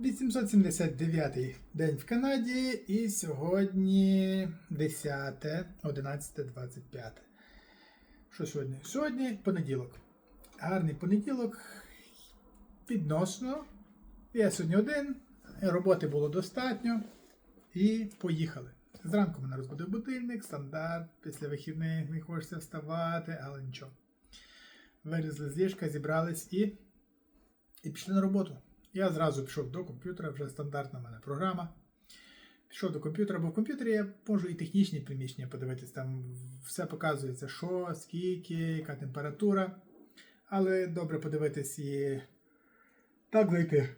879 день в Канаді і сьогодні 10, 11, 25. Що сьогодні? Сьогодні понеділок. Гарний понеділок. Відносно. Я сьогодні один. Роботи було достатньо. І поїхали. Зранку мене розбудив будильник, стандарт. Після вихідних не хочеться вставати, але нічого. Вилізли з ліжка, зібрались і, і пішли на роботу. Я зразу пішов до комп'ютера, вже стандартна в мене програма. Пішов до комп'ютера, бо в комп'ютері я можу і технічні приміщення подивитись, там все показується, що, скільки, яка температура. Але добре подивитись і так зайти.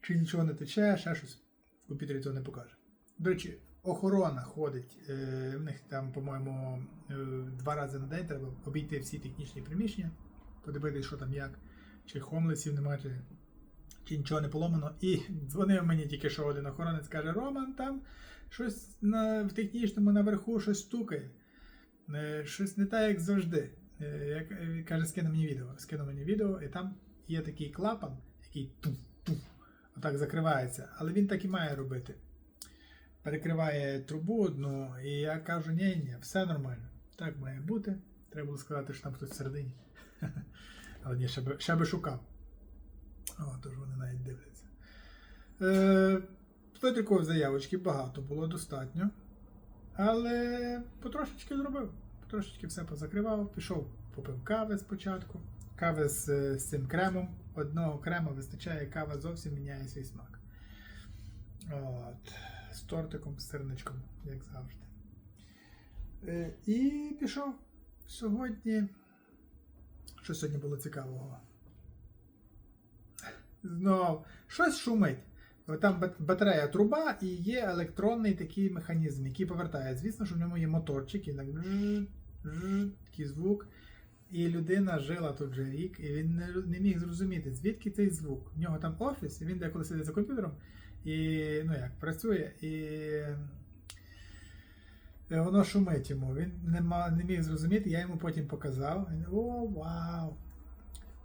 Чи нічого не тече, ще щось. В комп'ютері цього не покаже. До речі, охорона ходить. е, В них там, по-моєму, е, два рази на день треба обійти всі технічні приміщення, подивитись, що там як, чи хомлесів немає, чи, нічого не поломано. І дзвонив мені тільки що один охоронець, каже, Роман, там щось на, в технічному наверху щось стукає. Е, Щось не так, як завжди. Е, Як, е, каже, скине мені відео. Скинув мені відео, і там є такий клапан, який туф-туф, отак закривається. Але він так і має робити. Перекриває трубу одну, і я кажу, ні, ні, все нормально. Так має бути. Треба було сказати, що там хтось всередині. Але ні, ще би, ще би шукав. О, тож вони навіть дивляться. Е, Плитикової заявочки багато було достатньо. Але потрошечки зробив. Потрошечки все позакривав, пішов, попив кави спочатку. Кави з, е, з цим кремом. Одного крема вистачає, кава зовсім міняє свій смак. От. З тортиком, з сирничком, як завжди. Е, і пішов. Сьогодні. Що сьогодні було цікавого? Знов, щось шумить. Там батарея труба і є електронний такий механізм, який повертає. Звісно, що в ньому є моторчик, і так такий звук. І людина жила тут вже рік, і він не, не міг зрозуміти, звідки цей звук. В нього там офіс, і він деколи сидить за комп'ютером і ну як, працює, і воно шумить йому. Він не, не міг зрозуміти, я йому потім показав. Він, О, вау!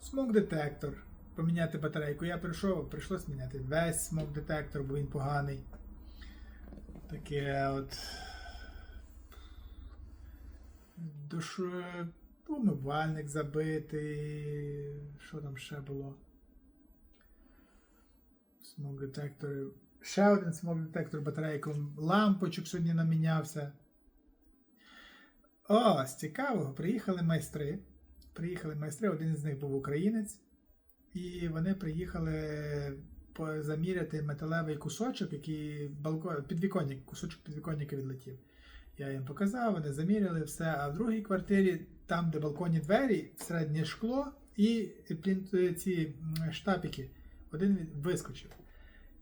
Смок детектор. Поміняти батарейку. Я прийшов, прийшлось міняти весь смок детектор, бо він поганий. Таке от. Душ... Умивальник забитий. Що там ще було? Смок детектори. Ще один смок детектор батарейком. Лампочок сьогодні намінявся. О, з цікавого. Приїхали майстри. Приїхали майстри, один із них був українець. І вони приїхали заміряти металевий кусочок, який балкон, підвіконник, кусочок підвіконника відлетів. Я їм показав, вони заміряли все. А в другій квартирі, там, де балконні двері, середнє шкло і ці м, штапики, один вискочив.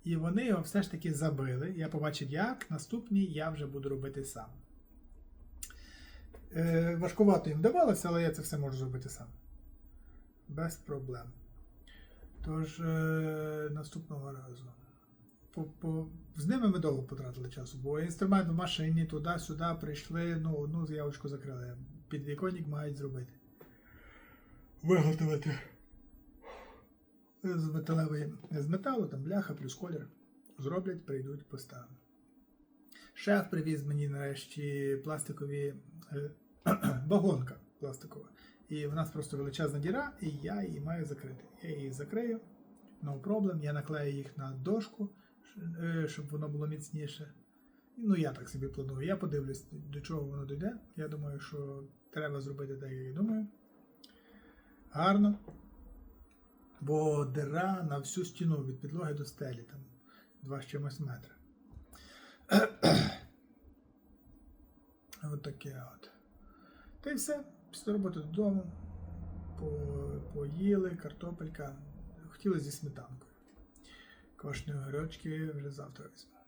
І вони його все ж таки забили. Я побачив, як. Наступний я вже буду робити сам. Е, важкувато їм давалося, але я це все можу зробити сам. Без проблем. Тож, е, наступного разу. По, по, з ними ми довго потратили часу, бо інструмент в машині туди-сюди прийшли, ну, одну заявочку закрили. Підвіконник мають зробити. Виготовити. З металевої, з металу, там бляха плюс колір. Зроблять, прийдуть, поставимо. Шеф привіз мені нарешті пластикові вагонка пластикова. І в нас просто величезна діра, і я її маю закрити. Я її закрию, no problem. Я наклею їх на дошку, е, щоб воно було міцніше. Ну, я так собі планую. Я подивлюсь, до чого воно дійде. Я думаю, що треба зробити так, як я думаю. Гарно. Бо дира на всю стіну від підлоги до стелі, там два з чимось метри. Таке от. Та й все. Після роботи додому. Поїли, картопелька. Хотіли зі сметанкою. Квашні огірочки вже завтра візьму.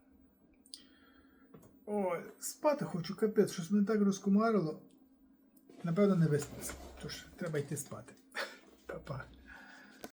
Ой, спати хочу, капець, щось мене так розкумарило. Напевно, не виспався. Тож треба йти спати. Па-па.